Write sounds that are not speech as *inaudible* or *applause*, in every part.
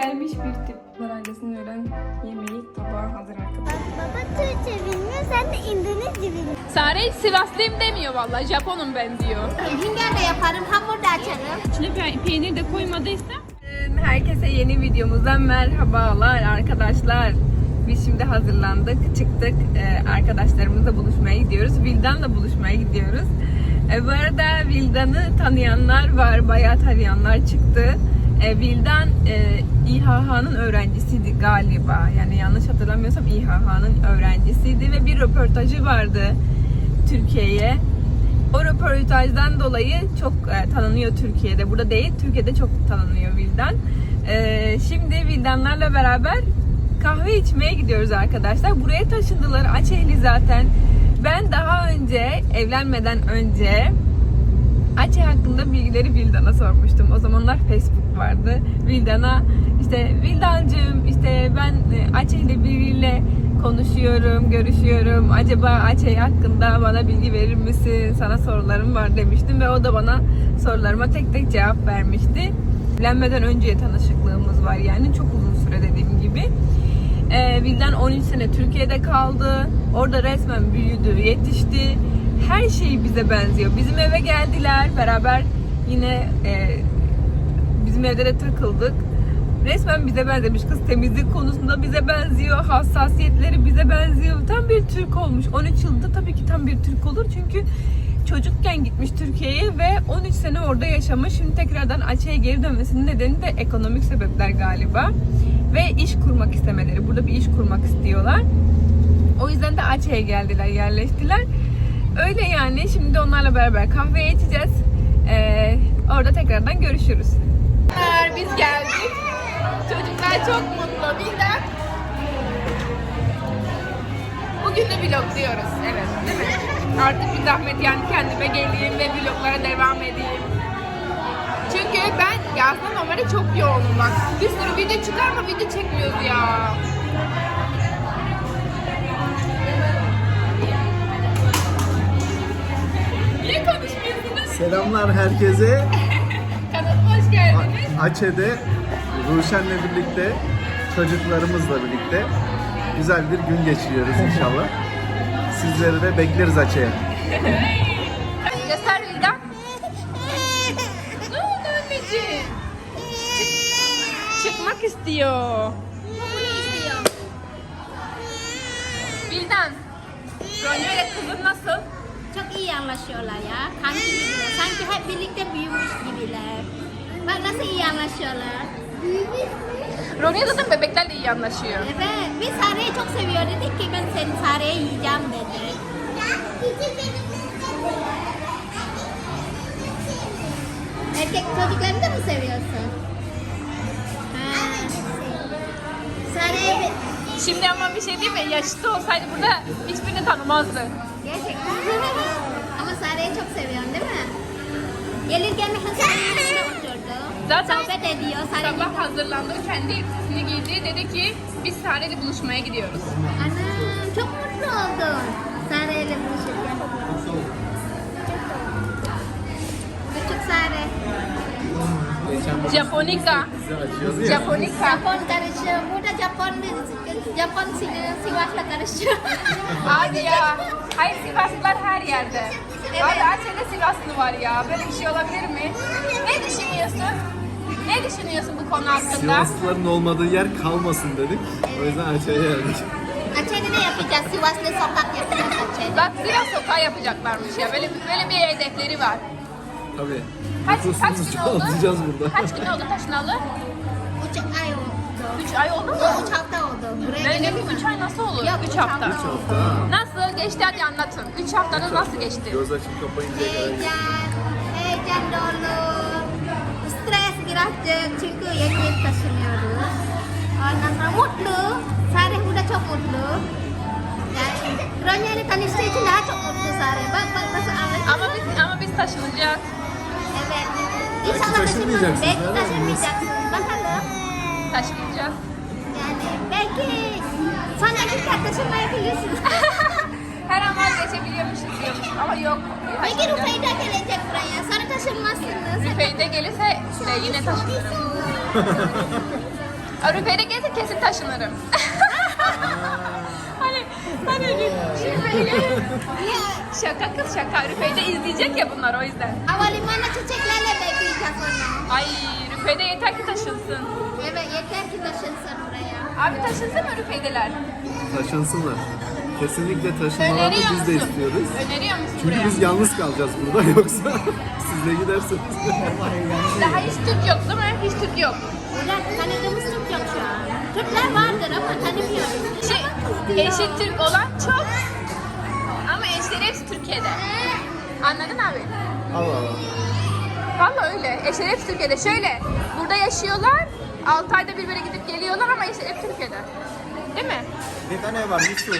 gelmiş bir tip. Ailesinin öğlen yemeği tabağı hazır arkadaşlar. Baba Türkçe bilmiyor, sen de İndonezce bilmiyorsun. Sare Sivaslıyım demiyor vallahi Japonum ben diyor. Hünger de yaparım, hamur da açarım. İçine pe- peynir de koymadıysa. Herkese yeni videomuzdan merhabalar arkadaşlar. Biz şimdi hazırlandık, çıktık. Ee, arkadaşlarımızla buluşmaya gidiyoruz. Vildan'la buluşmaya gidiyoruz. Ee, bu arada Vildan'ı tanıyanlar var, bayağı tanıyanlar çıktı. Ee, Vildan e, İHH'nın öğrencisiydi galiba. Yani yanlış hatırlamıyorsam İHH'nın öğrencisiydi ve bir röportajı vardı Türkiye'ye. O röportajdan dolayı çok e, tanınıyor Türkiye'de. Burada değil, Türkiye'de çok tanınıyor Vildan. E, şimdi Vildanlarla beraber kahve içmeye gidiyoruz arkadaşlar. Buraya taşındılar. Açehli zaten. Ben daha önce, evlenmeden önce Açe hakkında bilgileri Vildan'a sormuştum. O zamanlar Facebook vardı. Vildan'a işte Vildancığım işte ben e, Açe ile biriyle konuşuyorum, görüşüyorum. Acaba Açe hakkında bana bilgi verir misin? Sana sorularım var demiştim ve o da bana sorularıma tek tek cevap vermişti. Evlenmeden önce tanışıklığımız var yani çok uzun süre dediğim gibi. Ee, Vildan 13 sene Türkiye'de kaldı. Orada resmen büyüdü, yetişti. Her şey bize benziyor. Bizim eve geldiler. Beraber yine e, bizim evde de takıldık. Resmen bize benzemiş. Kız temizlik konusunda bize benziyor. Hassasiyetleri bize benziyor. Tam bir Türk olmuş. 13 yılda tabii ki tam bir Türk olur. Çünkü çocukken gitmiş Türkiye'ye ve 13 sene orada yaşamış. Şimdi tekrardan Açı'ya geri dönmesinin nedeni de ekonomik sebepler galiba. Ve iş kurmak istemeleri. Burada bir iş kurmak istiyorlar. O yüzden de Açı'ya geldiler, yerleştiler. Öyle yani. Şimdi onlarla beraber kahve içeceğiz. Ee, orada tekrardan görüşürüz. Biz geldik. Çocuklar çok mutlu. Bilden. Bugün de vlog diyoruz. Evet. Değil mi? Artık bir zahmet yani kendime geleyim ve vloglara devam edeyim. Çünkü ben yazda normalde çok yoğunum bak. Bir sürü video çıkar ama video çekmiyoruz ya. Niye konuşmuyorsunuz? Selamlar herkese. Açe'de Ruşen'le birlikte, çocuklarımızla birlikte güzel bir gün geçiriyoruz inşallah. Sizleri de bekleriz Açe'ye. Göster Vildan. Ne oldu anneciğim? Çık- çıkmak istiyor. Vildan. Ronya ile kızın nasıl? Çok iyi anlaşıyorlar ya. Kanki gibiler. Sanki hep birlikte büyümüş gibiler. Bak nasıl iyi anlaşıyorlar. Ronya zaten bebeklerle iyi anlaşıyor. Evet, biz Sare'yi çok seviyor. Dedik ki ben seni Sare'ye yiyeceğim dedi. Erkek çocuklarını da mı seviyorsun? Ha. Sare'yi Şimdi ama bir şey değil mi? Yaşıtı olsaydı burada hiçbirini tanımazdı. gerçekten. Ama Sare'yi çok seviyorsun değil mi? Gelirken Sare'nin yanına. Zaten Sohbet ediyor. Sabah hazırlandı, kendi elbisesini giydi. Dedi ki biz Sare'yle buluşmaya gidiyoruz. Anam çok mutlu oldun. Sare'yle buluşurken. Küçük Sare. Japonika. Japonika. Japon karışıyor. Burada Japon Japon Sivas- Sivas'la karışıyor. *laughs* Hadi ya. Hayır Sivaslılar her yerde. Evet. Şeyde Sivaslı var ya. Böyle bir şey olabilir mi? Ne düşünüyorsun? Ne düşünüyorsun bu konu hakkında? Sivaslıların olmadığı yer kalmasın dedik. O yüzden Açe'ye geldik. Açıkçası ne yapacağız? Sivas'la sokak yapacağız Açıkçası. Bak Sivas sokağı yapacaklarmış ya. Böyle böyle bir hedefleri var. Tabii. Kaç, kaç gün oldu? çoğaltacağız burada. Kaç gün oldu taşınalı? Üç ay oldu. 3 ay oldu mu? Üç hafta oldu. Buraya Böyle mi? 3 ay nasıl olur? Yok, 3 üç hafta. hafta. Üç hafta. ha. Nasıl geçti hadi anlatın. 3 haftanız nasıl geçti? Göz açıp kapayıncaya kadar. Heyecan, heyecan dolu. Birazcık çünkü yeni yeni taşınıyoruz. Ondan sonra mutlu. Sareh burada çok mutlu. Yani Ronya ile tanıştığı için daha çok mutlu Sareh. Bak bak nasıl anlatıyor. Ama biz ama biz taşınacağız. Evet. İnşallah taşınmayacaksınız, Belki taşınmayacaksınız. Bakalım. Taşınacağız. Yani belki sonra tekrar taşınmayabilirsiniz. Her an vazgeçebiliyormuşuz diyormuş ama yok. Belki taşınacağız. Rufa'yı da gelecek buraya. Sonra taşınmazsınız. Rüfe'yi de gelirse *laughs* de yine taşınırım. Avrupa'ya gelse kesin taşınırım. *laughs* hani hani şimdi Ya, şaka kız şaka Rüfe'de izleyecek ya bunlar o yüzden. havalimanı çiçeklerle bekleyeceğiz onu. Ay Rüfe'de yeter ki taşınsın. Evet yeter ki taşınsın buraya. Abi taşınsın mı Rüfe'deler? Taşınsınlar. Kesinlikle taşınmalarını Öneriyor biz de musun? istiyoruz. Öneriyor musun Çünkü buraya? biz yalnız kalacağız burada yoksa *laughs* siz de gidersiniz. Daha hiç Türk yok değil mi? Hiç Türk yok. Burada tanıdığımız Türk yok şu an. Türkler vardır ama tanımıyoruz. Şey, eşi Türk olan çok. Ama eşleri hepsi Türkiye'de. Anladın abi? Allah Allah. Valla öyle. Eşleri hepsi Türkiye'de. Şöyle, burada yaşıyorlar. 6 ayda bir böyle gidip geliyorlar ama eşleri hep Türkiye'de. Değil mi? Bir tane var Yusuf.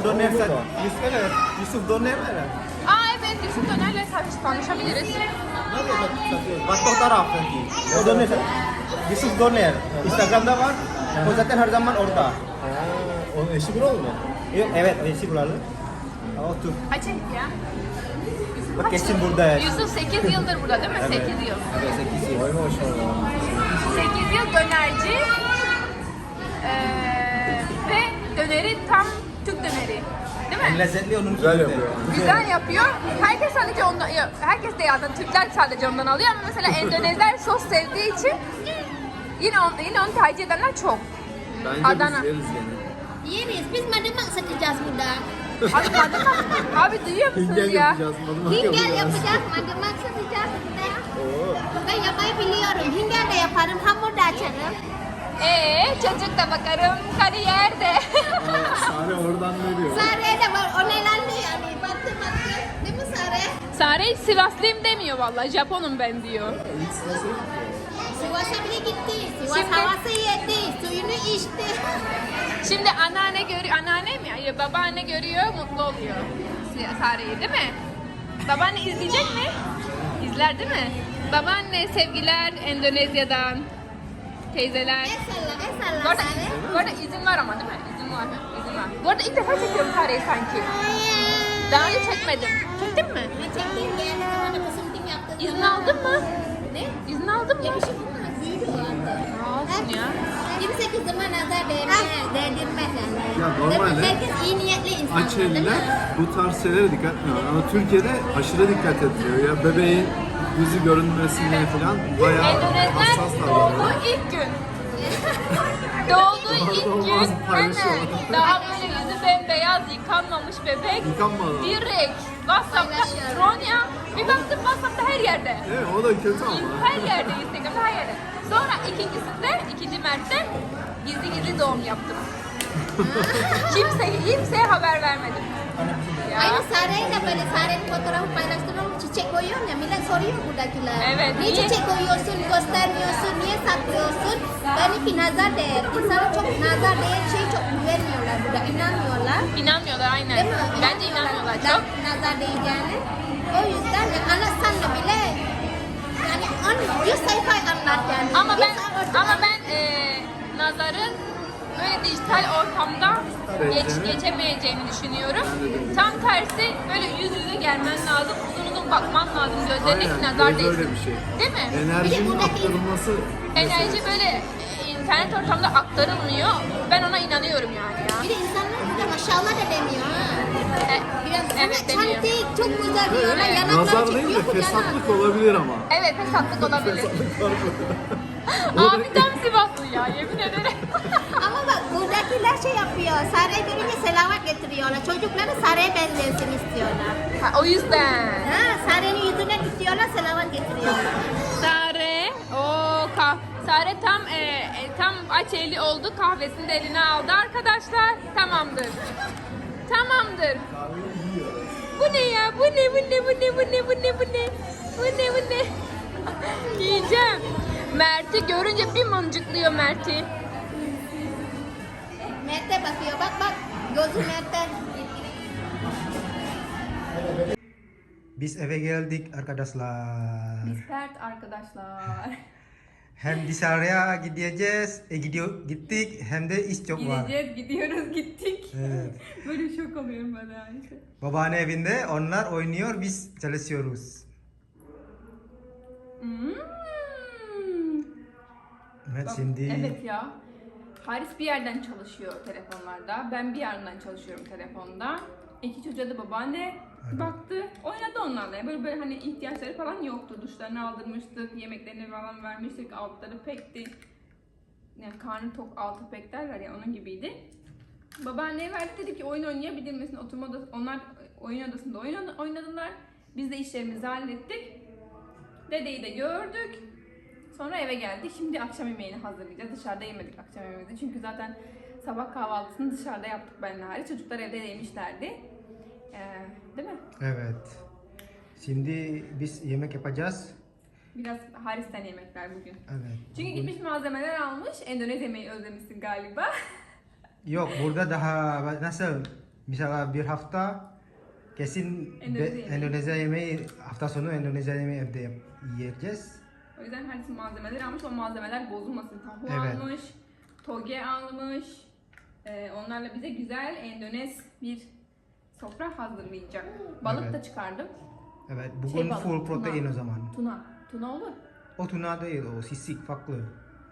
O döner sen. Yusuf ne? Yusuf döner mi? Aa evet, Yusuf Döner'le tanış- tanışabiliriz. Batok taraf nanti. O döner. Yusuf döner. Instagram'da var. O zaten her zaman orada. Ha, onun eşi buralı mı? Yok, evet, eşi buralı. O Türk. Kaç aylık ya? Bak kesin burada. Yusuf 8 yıldır burada değil mi? 8 yıl. Evet, sekiz yıl. Vay maşallah. 8 yıl dönerci. Ee, ve döneri tam Türk döneri. Değil mi? Lezzetli onun Güzel gibi. yapıyor. Güzel yapıyor. Herkes sadece ondan, ya, herkes de zaten Türkler sadece ondan alıyor ama mesela *laughs* Endonezler sos sevdiği için yine on, yine onu tercih edenler çok. Bence Adana. biz yeriz gene. Yeriz. Biz madımak satacağız burada. Abi madımak, abi duyuyor musunuz Hingel ya? yapacağız. madımak Hingel yapacağız. yapacağız. Madımak satacağız burada. Oo. Ben yapmayı biliyorum. Hingel de yaparım. Hamur da açarım. Ee, çocuk da bakarım kariyerde. Sare oradan ne diyor? Sare de var. Onaylandı yani. Baktı baktı. Değil mi Sare? Sare Sivaslıyım demiyor vallahi Japonum ben diyor. Sivas'a bile gitti. Sivas Şimdi- havası yedi. Suyunu içti. Şimdi anneanne görüyor, anneanne mi? Hayır, babaanne görüyor, mutlu oluyor Si- Sare'yi değil mi? Babaanne izleyecek mi? İzler değil mi? Babaanne sevgiler Endonezya'dan, teyzeler. El salla, el Bu salla arada, Sare. bu arada izin var ama değil mi? İzin var. İzin var. Bu arada ilk defa çekiyorum Sare'yi sanki. Daha önce çekmedim. Çektin mi? Ben geldi kısımdım yaptım. İzin aldın mı? Ne? İzin aldın mı? Ya bir şey olmaz. Büyüdü o anda. Olsun ya. Kimse kızıma nazar değmez, değdirmez yani. Ya normalde Değil mi? Herkes iyi niyetli insanlar değil mi? bu tarz şeylere dikkat etmiyor. Ama Türkiye'de aşırı dikkat ediyor. Ya bebeğin yüzü görünmesine falan bayağı Endonezler hassas doğduğu ilk gün. doğduğu ilk gün daha böyle yüzü bembeyaz yıkanmamış bebek Yıkanmadı. direkt WhatsApp'ta. Ronya bir baktım WhatsApp'ta her yerde. Evet o da kötü ama. Her yerde Instagram'da her yerde. Sonra ikincisinde, ikinci Mert'te gizli gizli doğum yaptım. *laughs* kimseye, kimseye haber vermedim. Aynı Sare'yi de böyle Sare'nin fotoğrafı paylaştırıyorum. Çiçek koyuyorum ya millet soruyor buradakiler. Evet, Niye niye? çiçek koyuyorsun, göstermiyorsun, niye saklıyorsun? Benimki nazar değer. İnsana çok nazar değer şey çok güvenmiyorlar burada, inanmıyorlar. İnanmıyorlar aynen. Değil mi? Bence inanmıyorlar Na- çok. Nazar değeceğini. O yüzden de anlatsan da bile yani on, yüz sayfa anlat yani. Ama ben ama ben e, nazarın böyle dijital ortamda geç, geçemeyeceğini düşünüyorum. Tam tersi böyle yüz yüze gelmen lazım, uzun uzun bakman lazım gözlerine ki Aynen, nazar göz öyle bir şey. Değil mi? Enerjinin aktarılması Enerji böyle e, internet ortamda aktarılmıyor. Ben ona inanıyorum yani ya. Bir de insanlar burada maşallah da demiyor ha. E, Biraz evet demiyor. çantik, çok güzel diyorlar. Evet. Yanakları nazar değil de bu yanak. fesatlık olabilir ama. Evet fesatlık olabilir. Fesatlık var burada. *laughs* Abi tam Sivaslı ya yemin ederim. Buradakiler şey yapıyor. Sare görünce selavat getiriyorlar. Çocukları Sare'ye benzesin istiyorlar. Ha, o yüzden. Ha, Sare'nin yüzüne tutuyorlar, selavat getiriyorlar. Sare, o kah Sare tam e, e, tam aç eli oldu. Kahvesini de eline aldı arkadaşlar. Tamamdır. Tamamdır. Bu ne ya? Bu ne? Bu ne? Bu ne? Bu ne? Bu ne? Bu ne? Bu ne? Bu ne? *laughs* Yiyeceğim. Mert'i görünce bir mıncıklıyor Mert'i. Mert'e bakıyor. Bak bak. Gözü Mert'e. Biz eve geldik arkadaşlar. Pert arkadaşlar. *laughs* Hem dışarıya gideceğiz, e, gidiyor, gittik hem de iş çok var. Gideceğiz, gidiyoruz, gittik. Evet. *laughs* Böyle şok oluyorum ben yani. Babaanne evinde onlar oynuyor, biz çalışıyoruz. Hmm. Evet Bak, şimdi Evet ya. Haris bir yerden çalışıyor telefonlarda. Ben bir yerden çalışıyorum telefonda. İki çocuğa da babaanne baktı. Oynadı onlarla. Yani Böyle böyle hani ihtiyaçları falan yoktu. Duşlarını aldırmıştık. Yemeklerini falan vermiştik. Altları pekti. Yani karnı tok altı pek derler ya onun gibiydi. Babaanneye verdik dedi ki oyun oynayabilir misin? Oturma odası, onlar oyun odasında oyun oynadılar. Biz de işlerimizi hallettik. Dedeyi de gördük. Sonra eve geldik. Şimdi akşam yemeğini hazırlayacağız. Dışarıda yemedik akşam yemeğimizi. Çünkü zaten sabah kahvaltısını dışarıda yaptık benle Haris. Çocuklar evde de yemişlerdi. Ee, değil mi? evet. Şimdi biz yemek yapacağız. Biraz Haris'ten yemekler bugün. Evet. Çünkü bugün- gitmiş malzemeler almış. Endonezya yemeği özlemişsin galiba. *laughs* Yok burada daha nasıl? Mesela bir hafta kesin Endonezya yemeği. Endonezya yemeği hafta sonu Endonezya yemeği evde yiyeceğiz. O yüzden Haris'in malzemeleri almış. O malzemeler bozulmasın. Tahu Evet. almış. Toge almış. Ee, onlarla bize güzel Endonez bir sofra hazırlayacak. Balık Evet. da çıkardım. Evet bugün Şey balık, full protein tuna. o zaman. Tuna. Tuna olur. O tuna değil o sisik farklı.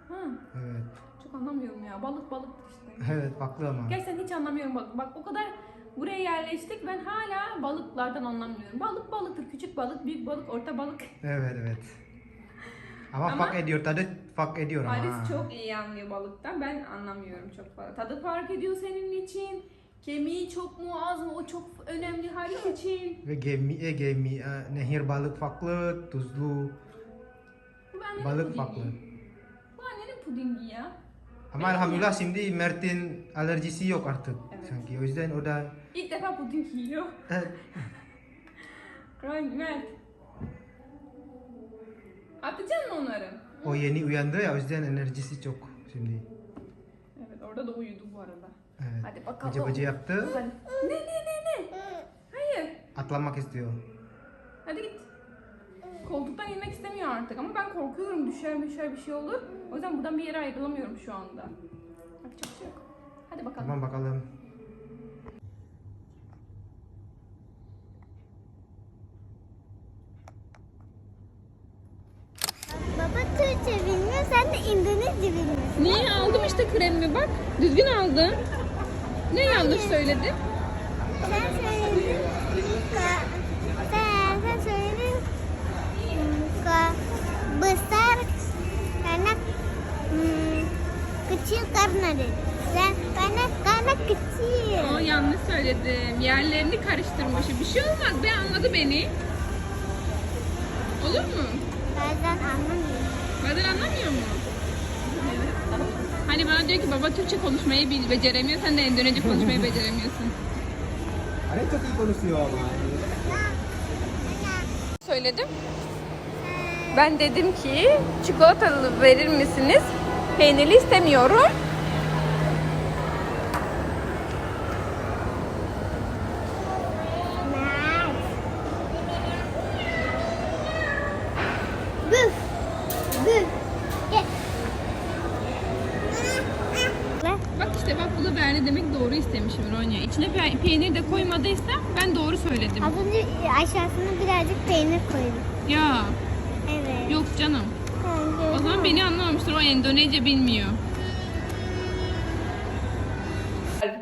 Ha, Evet. çok anlamıyorum ya. Balık balık işte. Evet farklı ama. Gerçekten hiç anlamıyorum balık. Bak o kadar buraya yerleştik ben hala balıklardan anlamıyorum. Balık balıktır. Küçük balık, büyük balık, orta balık. Evet evet. Ama, Ama- fark ediyor tadı fark ediyor ama. Haris çok iyi anlıyor balıktan. Ben anlamıyorum çok fazla. Tadı fark ediyor senin için. Kemiği çok mu az mı o çok önemli Haris için. Ve gemi, e, gemi, e, nehir balık farklı, tuzlu Bu annenin balık pudingi. farklı. Bu annenin pudingi ya. Ama elhamdülillah şimdi Mert'in alerjisi yok artık Evet. sanki. O yüzden o da İlk defa puding yiyor. evet, Right, Mert. Atacaksın mı onları? o yeni uyandı ya o yüzden enerjisi çok şimdi. Evet orada da uyudu bu arada. Evet. Hadi bakalım. Bıcı bıcı yaptı. Hadi. Ne ne ne ne? Hayır. Atlamak istiyor. Hadi git. Koltuktan inmek istemiyor artık ama ben korkuyorum düşer düşer bir şey olur. O yüzden buradan bir yere ayrılamıyorum şu anda. Yapacak bir şey yok. Hadi bakalım. Tamam bakalım. Baba Türkçe bilmiyor, sen de İndonezya bilmiyorsun. Niye aldım işte kremimi bak. Düzgün aldım. Ne yanlış söyledim? Sen söyledin. Ka, sen, sen söyledin. Ka, besar karena hmm, kecil karena. Sen karena karena kecil. O yanlış söyledim. Yerlerini karıştırmışım. Bir şey olmaz. Ben anladı beni. Olur mu? Bazen Bazen anlamıyor mu? Hani bana diyor ki baba Türkçe konuşmayı bil, beceremiyor. Sen de Endonezya konuşmayı beceremiyorsun. Ada çok iyi konuşuyor ama. Söyledim. Ben dedim ki çikolatalı verir misiniz? Peynirli istemiyorum. Nice. Büf. Büf. Gel. Bak işte bak bu da beğendi demek doğru istemişim Ronya. İçine pe- peynir de koymadıysa ben doğru söyledim. Az önce aşağısına birazcık peynir koydum. Ya Evet. yok canım. Bence O zaman beni anlamamıştır. O Endonezya bilmiyor.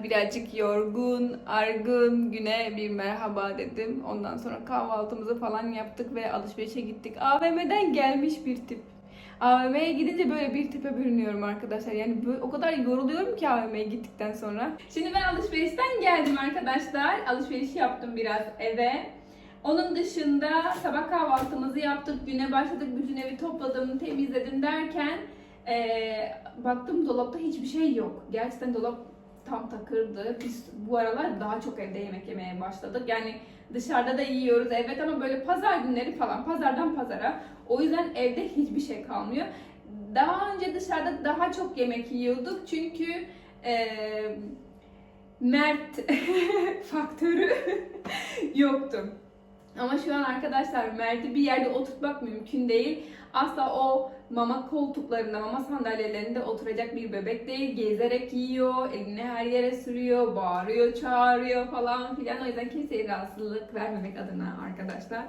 Birazcık yorgun, argın güne bir merhaba dedim. Ondan sonra kahvaltımızı falan yaptık ve alışverişe gittik. AVM'den gelmiş bir tip. AVM'ye gidince böyle bir tipe bürünüyorum arkadaşlar. Yani böyle, o kadar yoruluyorum ki AVM'ye gittikten sonra. Şimdi ben alışverişten geldim arkadaşlar. Alışveriş yaptım biraz eve. Onun dışında sabah kahvaltımızı yaptık, güne başladık, bütün evi topladım, temizledim derken eee, baktım dolapta hiçbir şey yok. Gerçekten dolap tam takırdı. Biz bu aralar daha çok evde yemek yemeye başladık. Yani dışarıda da yiyoruz evet ama böyle pazar günleri falan, pazardan pazara. O yüzden evde hiçbir şey kalmıyor. Daha önce dışarıda daha çok yemek yiyorduk çünkü eee Mert *laughs* faktörü *laughs* yoktu. Ama şu an arkadaşlar Mert'i bir yerde oturtmak mümkün değil. Asla o mama koltuklarında, mama sandalyelerinde oturacak bir bebek değil. Gezerek yiyor, elini her yere sürüyor, bağırıyor, çağırıyor falan filan. O yüzden kimseye rahatsızlık vermemek adına arkadaşlar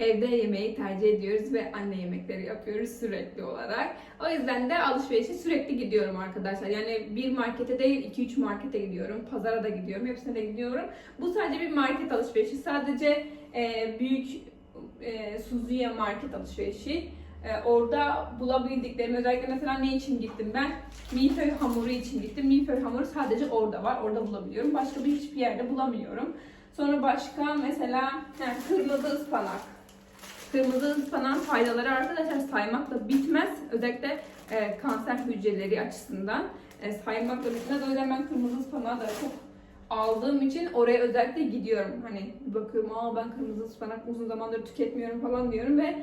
evde yemeği tercih ediyoruz ve anne yemekleri yapıyoruz sürekli olarak. O yüzden de alışverişe sürekli gidiyorum arkadaşlar. Yani bir markete değil 2-3 markete gidiyorum. Pazara da gidiyorum. Hepsine de gidiyorum. Bu sadece bir market alışverişi. Sadece e, büyük e, Suzuya market alışverişi. E, orada bulabildiklerim özellikle mesela ne için gittim ben? Milföy hamuru için gittim. Milföy hamuru sadece orada var. Orada bulabiliyorum. Başka bir hiçbir yerde bulamıyorum. Sonra başka mesela he, kırmızı ıspanak. Kırmızı ıspanağın faydaları arkadaşlar saymakla bitmez. Özellikle e, kanser hücreleri açısından e, saymakla bitmez. O yüzden ben kırmızı ıspanağı da çok aldığım için oraya özellikle gidiyorum. Hani bakıyorum aa ben kırmızı ıspanak uzun zamandır tüketmiyorum falan diyorum ve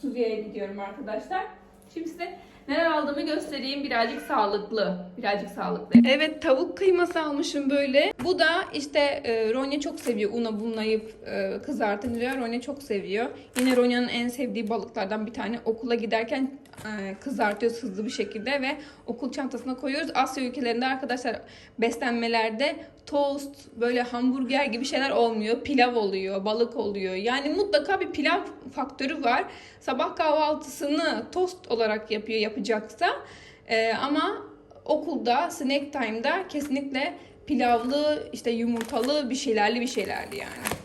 Suzi'ye gidiyorum arkadaşlar. Şimdi size neler aldığımı göstereyim. Birazcık sağlıklı. Birazcık sağlıklı. Evet tavuk kıyması almışım böyle. Bu da işte e, Ronya çok seviyor. Una bunlayıp e, kızartınca Ronya çok seviyor. Yine Ronya'nın en sevdiği balıklardan bir tane. Okula giderken kızartıyoruz hızlı bir şekilde ve okul çantasına koyuyoruz. Asya ülkelerinde arkadaşlar beslenmelerde tost, böyle hamburger gibi şeyler olmuyor. Pilav oluyor, balık oluyor. Yani mutlaka bir pilav faktörü var. Sabah kahvaltısını tost olarak yapıyor yapacaksa. Ee, ama okulda, snack time'da kesinlikle pilavlı, işte yumurtalı bir şeylerli bir şeylerli yani.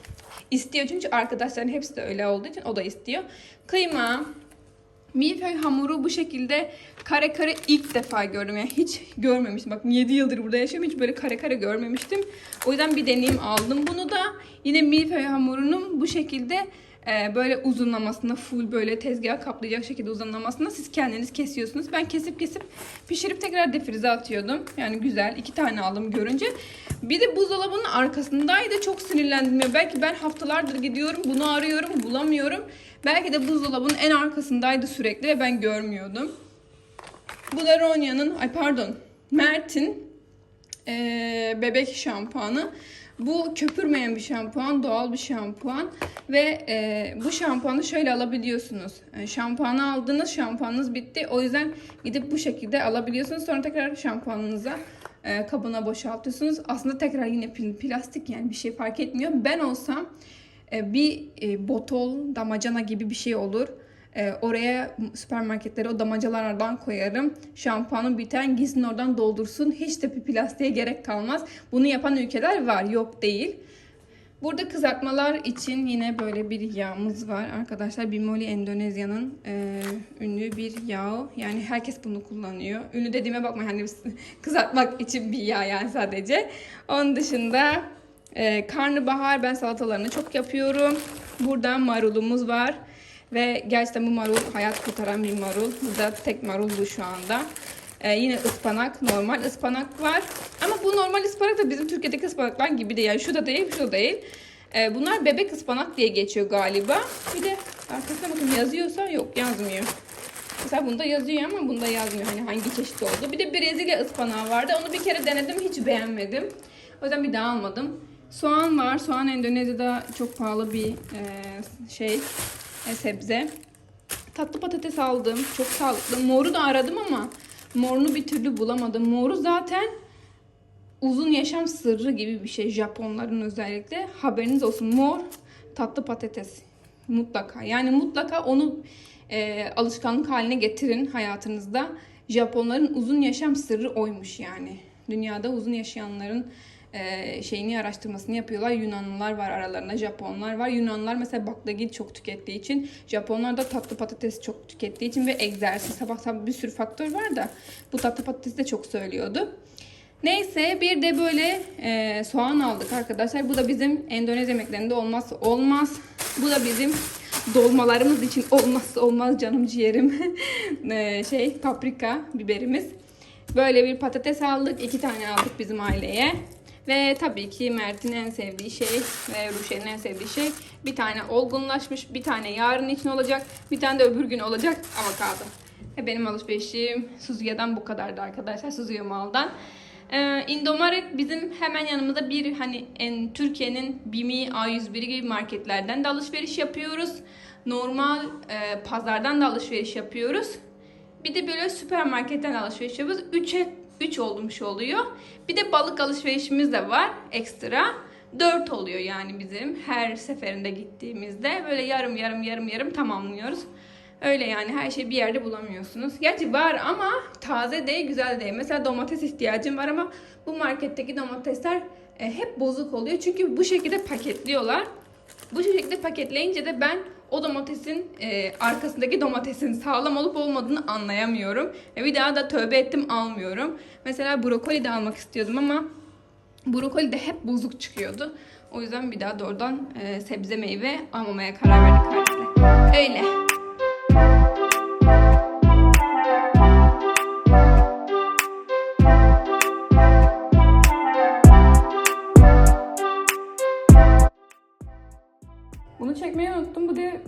İstiyor çünkü arkadaşların hepsi de öyle olduğu için o da istiyor. Kıyma, Milföy hamuru bu şekilde kare kare ilk defa gördüm. Yani hiç görmemiştim. Bakın 7 yıldır burada yaşıyorum. Hiç böyle kare kare görmemiştim. O yüzden bir deneyim aldım bunu da. Yine milföy hamurunun bu şekilde e, böyle uzunlamasına full böyle tezgah kaplayacak şekilde uzunlamasına siz kendiniz kesiyorsunuz. Ben kesip kesip pişirip tekrar defrize atıyordum. Yani güzel. iki tane aldım görünce. Bir de buzdolabının arkasındaydı. Çok sinirlendim. Ya belki ben haftalardır gidiyorum. Bunu arıyorum. Bulamıyorum. Belki de buzdolabının en arkasındaydı sürekli ve ben görmüyordum. Bu da Ronya'nın, ay pardon, Mert'in eee, bebek şampuanı. Bu köpürmeyen bir şampuan, doğal bir şampuan ve eee, bu şampuanı şöyle alabiliyorsunuz. Yani şampuanı aldınız, şampuanınız bitti. O yüzden gidip bu şekilde alabiliyorsunuz. Sonra tekrar şampuanınıza eee, kabına boşaltıyorsunuz. Aslında tekrar yine pl- plastik yani bir şey fark etmiyor. Ben olsam e, bir e, botol, damacana gibi bir şey olur. E, oraya süpermarketlere o damacalardan koyarım. Şampuanı biten gitsin oradan doldursun. Hiç de bir plastiğe gerek kalmaz. Bunu yapan ülkeler var, yok değil. Burada kızartmalar için yine böyle bir yağımız var arkadaşlar. Bimoli Endonezya'nın e, ünlü bir yağı. Yani herkes bunu kullanıyor. Ünlü dediğime bakma hani *laughs* kızartmak için bir yağ yani sadece. Onun dışında e, karnabahar ben salatalarını çok yapıyorum. Burada marulumuz var. Ve gerçekten bu marul hayat kurtaran bir marul. Bu da tek maruldu şu anda. Ee, yine ıspanak, normal ıspanak var. Ama bu normal ıspanak da bizim Türkiye'deki ıspanaklar gibi değil. Yani şu da değil, şu da değil. Ee, bunlar bebek ıspanak diye geçiyor galiba. Bir de arkasına bakın yazıyorsa yok yazmıyor. Mesela bunda yazıyor ama bunda yazmıyor hani hangi çeşit oldu. Bir de Brezilya ıspanağı vardı. Onu bir kere denedim hiç beğenmedim. O yüzden bir daha almadım. Soğan var. Soğan Endonezya'da çok pahalı bir e, şey sebze. Tatlı patates aldım. Çok sağlıklı. Moru da aradım ama morunu bir türlü bulamadım. Moru zaten uzun yaşam sırrı gibi bir şey. Japonların özellikle. Haberiniz olsun. Mor tatlı patates. Mutlaka. Yani mutlaka onu e, alışkanlık haline getirin hayatınızda. Japonların uzun yaşam sırrı oymuş yani. Dünyada uzun yaşayanların şeyini araştırmasını yapıyorlar. Yunanlılar var aralarında, Japonlar var. Yunanlılar mesela baklagil çok tükettiği için, Japonlar da tatlı patates çok tükettiği için ve egzersiz sabah sabah bir sürü faktör var da bu tatlı patates de çok söylüyordu. Neyse bir de böyle e, soğan aldık arkadaşlar. Bu da bizim Endonezya yemeklerinde olmazsa olmaz. Bu da bizim dolmalarımız için olmazsa olmaz canım ciğerim. *laughs* E, şey paprika biberimiz. Böyle bir patates aldık. iki tane aldık bizim aileye. Ve tabii ki Mert'in en sevdiği şey ve Ruşen'in en sevdiği şey bir tane olgunlaşmış, bir tane yarın için olacak, bir tane de öbür gün olacak avokado. Ve benim alışverişim Suzuki'den bu kadardı arkadaşlar. Suzuki Mal'dan. Ee, Indomaret bizim hemen yanımızda bir hani en Türkiye'nin BİM'i, A101 gibi marketlerden de alışveriş yapıyoruz. Normal e, pazardan da alışveriş yapıyoruz. Bir de böyle süpermarketten alışveriş yapıyoruz. 3'e 3 olmuş oluyor. Bir de balık alışverişimiz de var ekstra. 4 oluyor yani bizim her seferinde gittiğimizde. Böyle yarım yarım yarım yarım tamamlıyoruz. Öyle yani her şeyi bir yerde bulamıyorsunuz. Gerçi var ama taze değil, güzel değil. Mesela domates ihtiyacım var ama bu marketteki domatesler e, hep bozuk oluyor. Çünkü bu şekilde paketliyorlar. Bu şekilde paketleyince de ben o domatesin e, arkasındaki domatesin sağlam olup olmadığını anlayamıyorum. Ve bir daha da tövbe ettim almıyorum. Mesela brokoli de almak istiyordum ama brokoli de hep bozuk çıkıyordu. O yüzden bir daha doğrudan e, sebze meyve almamaya karar verdik. Öyle.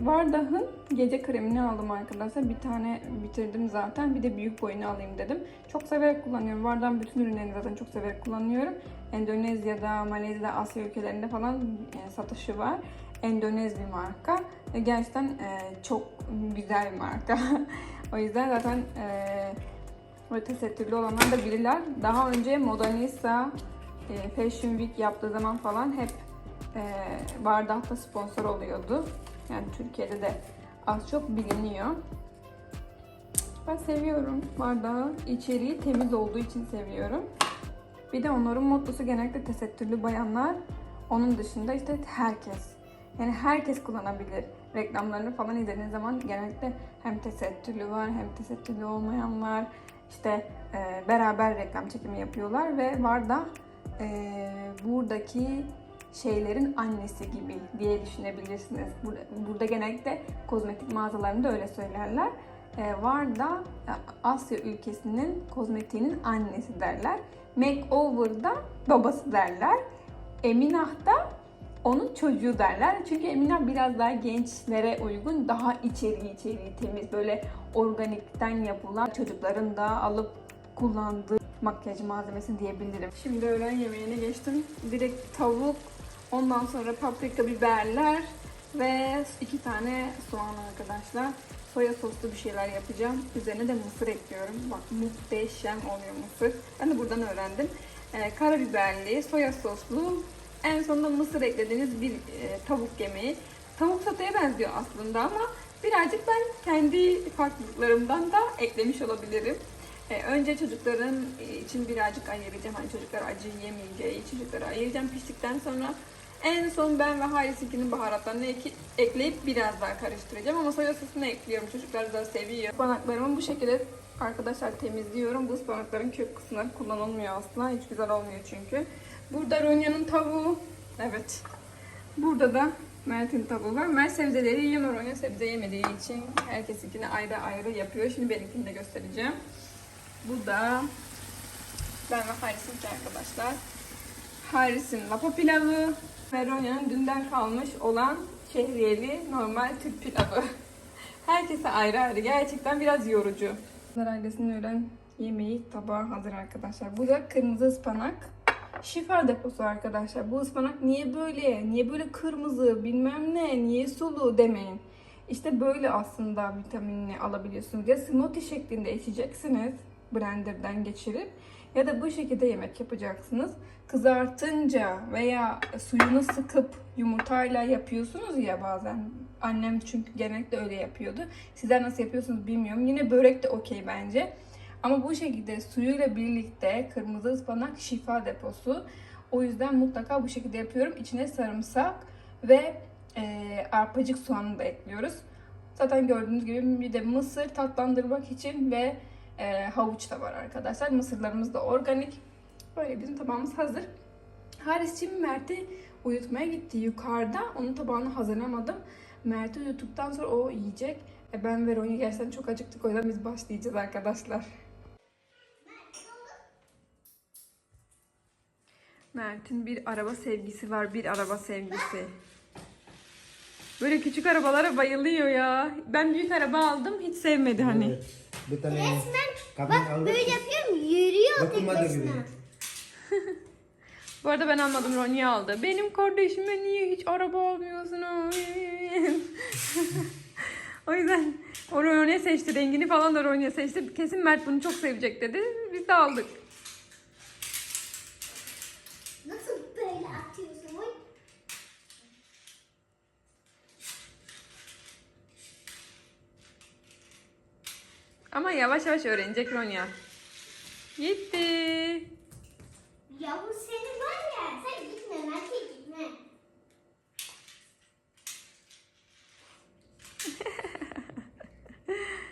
Vardah'ın gece kremini aldım arkadaşlar. Bir tane bitirdim zaten. Bir de büyük boyunu alayım dedim. Çok severek kullanıyorum. Vardah'ın bütün ürünlerini zaten çok severek kullanıyorum. Endonezya'da, Malezya, Asya ülkelerinde falan e, satışı var. Endonez bir marka. Gerçekten e, çok güzel bir marka. *laughs* o yüzden zaten böyle tesettürlü olanlar da bilirler. Daha önce Modernista e, Fashion Week yaptığı zaman falan hep Bardak'ta sponsor oluyordu. Yani Türkiye'de de az çok biliniyor. Ben seviyorum bardağı. İçeriği temiz olduğu için seviyorum. Bir de onların mottosu genellikle tesettürlü bayanlar. Onun dışında işte herkes. Yani herkes kullanabilir. Reklamlarını falan izlediğiniz zaman genellikle hem tesettürlü var hem tesettürlü olmayan var. İşte e, beraber reklam çekimi yapıyorlar ve Varda e, buradaki şeylerin annesi gibi diye düşünebilirsiniz. Burada, burada genellikle kozmetik mağazalarında öyle söylerler. E, Varda e, Asya ülkesinin kozmetiğinin annesi derler. Makeover'da babası derler. Eminah da onun çocuğu derler. Çünkü Emine biraz daha gençlere uygun, daha içeriği içeriği temiz, böyle organikten yapılan çocukların da alıp kullandığı makyaj malzemesi diyebilirim. Şimdi öğlen yemeğine geçtim. Direkt tavuk, ondan sonra paprika, biberler ve iki tane soğan arkadaşlar. Soya soslu bir şeyler yapacağım. Üzerine de mısır ekliyorum. Bak muhteşem oluyor mısır. Ben de buradan öğrendim. Ee, karabiberli, soya soslu, en sonunda mısır eklediğiniz bir e, tavuk yemeği. Tavuk sataya benziyor aslında ama birazcık ben kendi farklılıklarımdan da eklemiş olabilirim. E, önce çocukların için birazcık ayıracağım. Hani çocuklar acı yemeyeceği çocuklara ayıracağım piştikten sonra. En son ben ve Haris'inkinin baharatlarını ek- ekleyip biraz daha karıştıracağım. Ama soya sosunu ekliyorum. Çocuklar da seviyor. Ispanaklarımı bu şekilde arkadaşlar temizliyorum. Bu ıspanakların kök kısımları kullanılmıyor aslında. Hiç güzel olmuyor çünkü. Burada Ronya'nın tavuğu. Evet. Burada da Mert'in tavuğu var. Mert sebzeleri yiyor. Ronya sebze yemediği için herkesinkini ayrı ayrı yapıyor. Şimdi benimkini de göstereceğim. Bu da ben ve Haris'inki arkadaşlar. Haris'in lapa pilavı ve Ronya'nın dünden kalmış olan şehriyeli normal Türk pilavı. *laughs* Herkese ayrı ayrı. Gerçekten biraz yorucu. Ailesinin öğlen yemeği tabağı hazır arkadaşlar. Bu da kırmızı ıspanak. Şifa deposu arkadaşlar. Bu ıspanak niye böyle, niye böyle kırmızı, bilmem ne, niye sulu demeyin. İşte böyle aslında vitaminini alabiliyorsunuz. Ya smoothie şeklinde içeceksiniz blenderdan geçirip ya da bu şekilde yemek yapacaksınız. Kızartınca veya suyunu sıkıp yumurtayla yapıyorsunuz ya bazen. Annem çünkü genellikle öyle yapıyordu. Sizler nasıl yapıyorsunuz bilmiyorum. Yine börek de okey bence. Ama bu şekilde suyuyla birlikte kırmızı ıspanak şifa deposu. O yüzden mutlaka bu şekilde yapıyorum. İçine sarımsak ve e, arpacık soğanı da ekliyoruz. Zaten gördüğünüz gibi bir de mısır tatlandırmak için ve e, havuç da var arkadaşlar. Mısırlarımız da organik. Böyle bizim tabağımız hazır. Haris şimdi Mert'i uyutmaya gitti yukarıda. Onun tabağını hazırlamadım. Mert'i uyuttuktan sonra o yiyecek. E, ben ve Ronya gerçekten çok acıktık. O yüzden biz başlayacağız arkadaşlar. Mert'in bir araba sevgisi var. Bir araba sevgisi. Böyle küçük arabalara bayılıyor ya. Ben büyük araba aldım. Hiç sevmedi hani. Bir tane Resmen bak aldık. böyle yapıyorum yürüyor tek Dokunmadı başına. gibi. Bu arada ben almadım Ronya aldı. Benim kardeşime niye hiç araba almıyorsunuz? *laughs* o yüzden o Ronya seçti. Rengini falan da Ronya seçti. Kesin Mert bunu çok sevecek dedi. Biz de aldık. Ama yavaş yavaş öğrenecek Ronya. Gitti. Yavuz senin var ya sen gitme Mert'e gitme. *laughs*